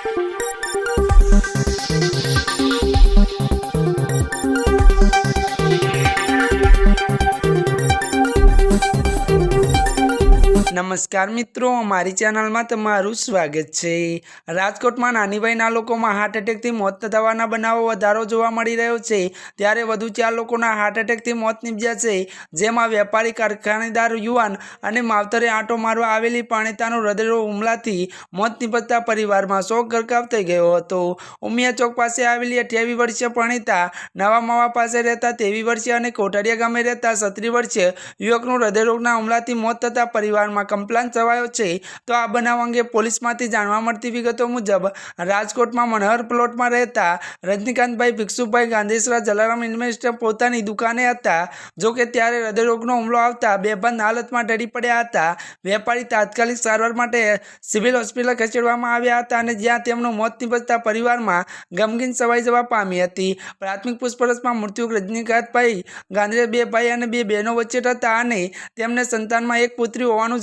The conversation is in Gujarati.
Thank you. નમસ્કાર મિત્રો અમારી ચેનલમાં તમારું સ્વાગત છે. રાજકોટમાં નાની વયના લોકોમાં હાર્ટ એટેકથી મોત થવાના બનાવો વધારો જોવા મળી રહ્યો છે. ત્યારે વધુ ચાર લોકોના હાર્ટ એટેકથી મોત નીપજ્યા છે. જેમાં વેપારી, કારખાનેદાર, યુવાન અને માવતરે આંટો મારવા આવેલી પાણીતાનો હૃદયરોગ હુમલાથી મોત નીપજતા પરિવારમાં શોક ગરકાવ થઈ ગયો હતો. ઉમિયા ચોક પાસે આવેલી અઠ્યાવીસ વર્ષીય પરણિતા નવા માવા પાસે રહેતા તેવી વર્ષીય અને કોઠારિયા ગામે રહેતા સત્રી વર્ષીય યુવકનું હૃદયરોગના હુમલાથી મોત થતાં પરિવારમાં કમ્પ્લાન છવાયો છે, તો આ બનાવ અંગે પોલીસમાંથી જાણવા મળતી વિગતો મુજબ રાજકોટમાં મનહર પ્લોટમાં રહેતા રજનીકાંતભાઈ ભિક્ષુભાઈ ગાંધીસરા જલારામ ઇન્વેસ્ટર પોતાની દુકાને હતા. જો કે ત્યારે હૃદયરોગનો હુમલો આવતા બેભાન હાલતમાં ઢળી પડ્યા હતા. વેપારી તાત્કાલિક સારવાર માટે સિવિલ હોસ્પિટલ ખસેડવામાં આવ્યા હતા અને જ્યાં તેમનું મોત નિપજતા પરિવારમાં ગમગીન સવાઈ જવા પામી હતી. પ્રાથમિક પૂછપરછમાં મૃત્યુ રજનીકાંતભાઈ ગાંધીએ બે ભાઈ અને બે બહેનો વચ્ચે હતા અને તેમને સંતાનમાં એક પુત્રી હોવાનું